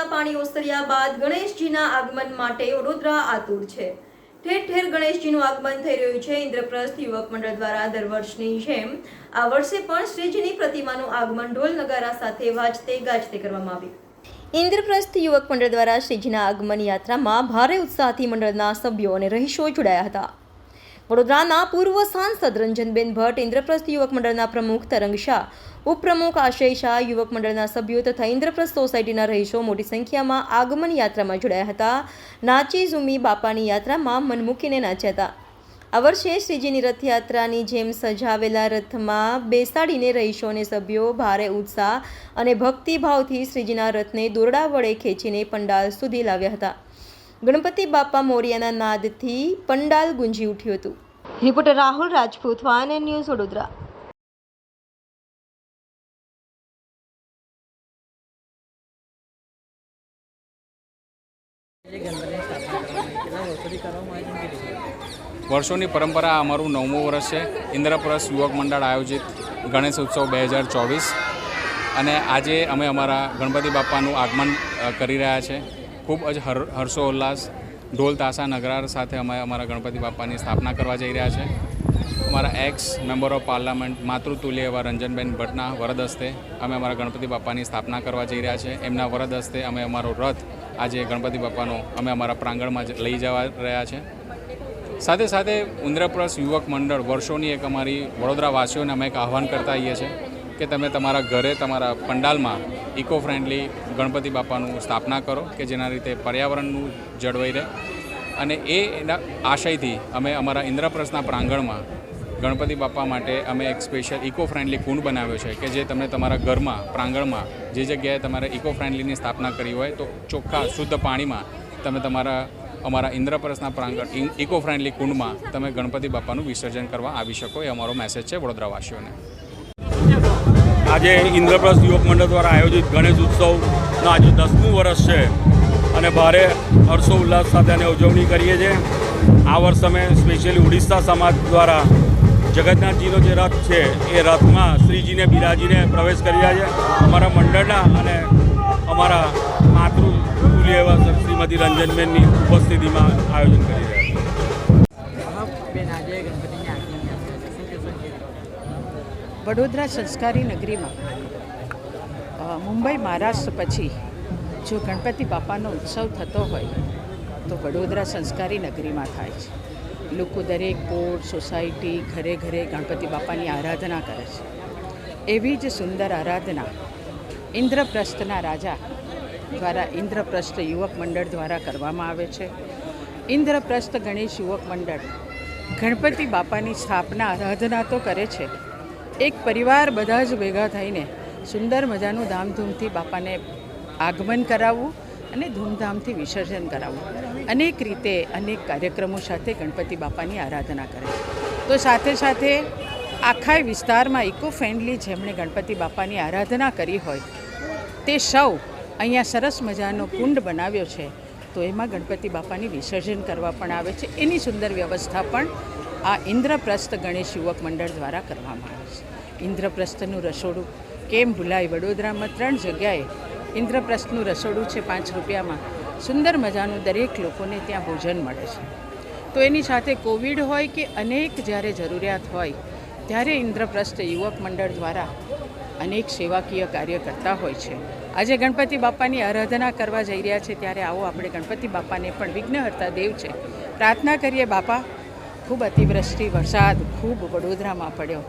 વરસાદના પાણી ઓસર્યા બાદ ગણેશજીના આગમન માટે વડોદરા આતુર છે. ઠેર ઠેર ગણેશજીનું આગમન થઈ રહ્યું છે. ઇન્દ્રપ્રસ્થ યુવક મંડળ દ્વારા દર વર્ષની જેમ આ વર્ષે પણ શ્રીજીની પ્રતિમાનું આગમન ઢોલ નગારા સાથે વાજતે ગાજતે કરવામાં આવ્યું. ઇન્દ્રપ્રસ્થ યુવક મંડળ દ્વારા શ્રીજીના આગમન યાત્રામાં ભારે ઉત્સાહથી મંડળના સભ્યો અને રહીશો જોડાયા હતા. વડોદરાના પૂર્વ સાંસદ રંજનબેન ભટ્ટ, ઇન્દ્રપ્રસ્થ યુવક મંડળના પ્રમુખ તરંગ શાહ, ઉપપ્રમુખ આશય શાહ, યુવક મંડળના સભ્યો તથા ઇન્દ્રપ્રસ્થ સોસાયટીના રહીશો મોટી સંખ્યામાં આગમન યાત્રામાં જોડાયા હતા. નાચી ઝૂમી બાપાની યાત્રામાં મન મૂકીને નાચ્યા હતા. આ વર્ષે શ્રીજીની રથયાત્રાની જેમ સજાવેલા રથમાં બેસાડીને રહીશો અને સભ્યો ભારે ઉત્સાહ અને ભક્તિભાવથી શ્રીજીના રથને દોરડા વડે ખેંચીને પંડાલ સુધી લાવ્યા હતા. ગણપતિ બાપા મોરિયાના નાદથી પંડાલ ગુંજી ઉઠ્યું હતું. Reporter Rahul Rajput van news Vadodara. વર્ષોની પરંપરા અમારું નવમું વર્ષ છે. ઇન્દ્રપ્રસ યુવક મંડળ આયોજિત ગણેશ ઉત્સવ બે હજાર ચોવીસ. અને આજે અમે અમારા ગણપતિ બાપાનું આગમન કરી રહ્યા છે. ખૂબ જ હર, હર્ષોલ્લાસ ઢોલ તાસા નગરાર સાથે અમે અમારા ગણપતિ બાપાની સ્થાપના કરવા જઈ રહ્યા છે. અમારા એક્સ મેમ્બર ઓફ પાર્લામેન્ટ માતૃતુલ્ય એવા રંજનબેન ભટ્ટના વરદ હસ્તે અમે અમારા ગણપતિ બાપાની સ્થાપના કરવા જઈ રહ્યા છે. એમના વરદ હસ્તે અમે અમારો રથ આજે ગણપતિ બાપાનો અમે અમારા પ્રાંગણમાં લઈ જવા રહ્યા છે. સાથે સાથે ઉંદ્રપ્રસ યુવક મંડળ વર્ષોની એક અમારી વડોદરા વાસીઓને અમે એક આહવાન કરતા આવીએ છીએ. કે તમે તમારા ઘરે, તમારા પંડાલમાં ઇકો ફ્રેન્ડલી ગણપતિ બાપાનું સ્થાપના કરો કે જેના રીતે પર્યાવરણનું જળવાઈ રહે. અને એના આશયથી અમે અમારા ઇન્દ્રપ્રસ્થના પ્રાંગણમાં ગણપતિ બાપા માટે અમે એક સ્પેશિયલ ઇકો ફ્રેન્ડલી કુંડ બનાવ્યો છે કે જે તમે તમારા ઘરમાં, પ્રાંગણમાં જે જગ્યાએ તમારે ઇકો ફ્રેન્ડલીની સ્થાપના કરી હોય તો ચોખ્ખા, શુદ્ધ પાણીમાં તમે તમારા, અમારા ઇન્દ્રપ્રસ્થના પ્રાંગણ ઇકો ફ્રેન્ડલી કુંડમાં તમે ગણપતિ બાપાનું વિસર્જન કરવા આવી શકો એ અમારો મેસેજ છે વડોદરાવાસીઓને. આજે ઇન્દ્રપ્રસ્થ યુવક મંડળ દ્વારા આયોજિત ગણેશ ઉત્સવનું આજે દસમું વર્ષ છે અને ભારે હર્ષો ઉલ્લાસ સાથે આની ઉજવણી કરીએ છીએ. આ વર્ષ અમે સ્પેશિયલી ઉડીસા સમાજ દ્વારા જગન્નાથજીનો જે રથ છે, એ રથમાં શ્રીજીને, બિરાજીને પ્રવેશ કર્યા છે. અમારા મંડળના અને અમારા માતૃ એવા શ્રીમતી રંજનબેનની ઉપસ્થિતિમાં આયોજન કરી રહ્યા વડોદરા સંસ્કારી નગરીમાં મુંબઈ મહારાષ્ટ્ર પછી જો ગણપતિ બાપાનો ઉત્સવ થતો હોય, તો વડોદરા સંસ્કારી નગરીમાં થાય છે. લોકો દરેક બોર્ડ સોસાયટી ઘરે ઘરે ગણપતિ બાપાની આરાધના કરે છે. એવી જ સુંદર આરાધના ઇન્દ્રપ્રસ્થના રાજા દ્વારા ઇન્દ્રપ્રસ્થ યુવક મંડળ દ્વારા કરવામાં આવે છે. ઇન્દ્રપ્રસ્થ ગણેશ યુવક મંડળ ગણપતિ બાપાની સ્થાપના, આરાધના તો કરે છે એક પરિવાર બધા જ ભેગા થઈને સુંદર મજાનું ધામધૂમથી બાપાને આગમન કરાવવું અને ધૂમધામથી વિસર્જન કરાવવું. અનેક રીતે અનેક કાર્યક્રમો સાથે ગણપતિ બાપાની આરાધના કરે તો સાથે સાથે આખા વિસ્તારમાં ઇકો ફ્રેન્ડલી જેમણે ગણપતિ બાપાની આરાધના કરી હોય, તે સૌ અહીંયા સરસ મજાનો કુંડ બનાવ્યો છે. તો એમાં ગણપતિ બાપાની વિસર્જન કરવા પણ આવે છે. એની સુંદર વ્યવસ્થા પણ આ ઇન્દ્રપ્રસ્થ ગણેશ યુવક મંડળ દ્વારા કરવામાં આવે છે. ઇન્દ્રપ્રસ્થનું રસોડું કેમ ભૂલાય? વડોદરામાં ત્રણ જગ્યાએ ઇન્દ્રપ્રસ્થનું રસોડું છે પાંચ રૂપિયામાં. સુંદર મજાનું દરેક લોકોને ત્યાં ભોજન મળે છે. તો એની સાથે કોવિડ હોય કે અનેક જ્યારે જરૂરિયાત હોય, ત્યારે ઇન્દ્રપ્રસ્થ યુવક મંડળ દ્વારા અનેક સેવાકીય કાર્ય કરતા હોય છે. આજે ગણપતિ બાપાની આરાધના કરવા જઈ રહ્યા છે, ત્યારે આવો આપણે ગણપતિ બાપાને પણ વિઘ્નહર્તા દેવ છે. પ્રાર્થના કરીએ બાપા. ખૂબ અતિવૃષ્ટિ, વરસાદ ખૂબ વડોદરામાં પડ્યો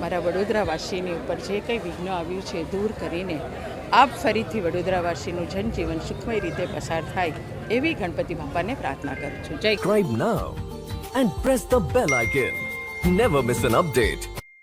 મારા વડોદરાવાસીની ઉપર જે કંઈ વિઘ્ન આવ્યું છે દૂર કરીને આપ ફરીથી વડોદરાવાસીનું જનજીવન સુખમય રીતે પસાર થાય એવી ગણપતિ બાપાને પ્રાર્થના કરું છું જય now and press the bell icon. Never miss an update.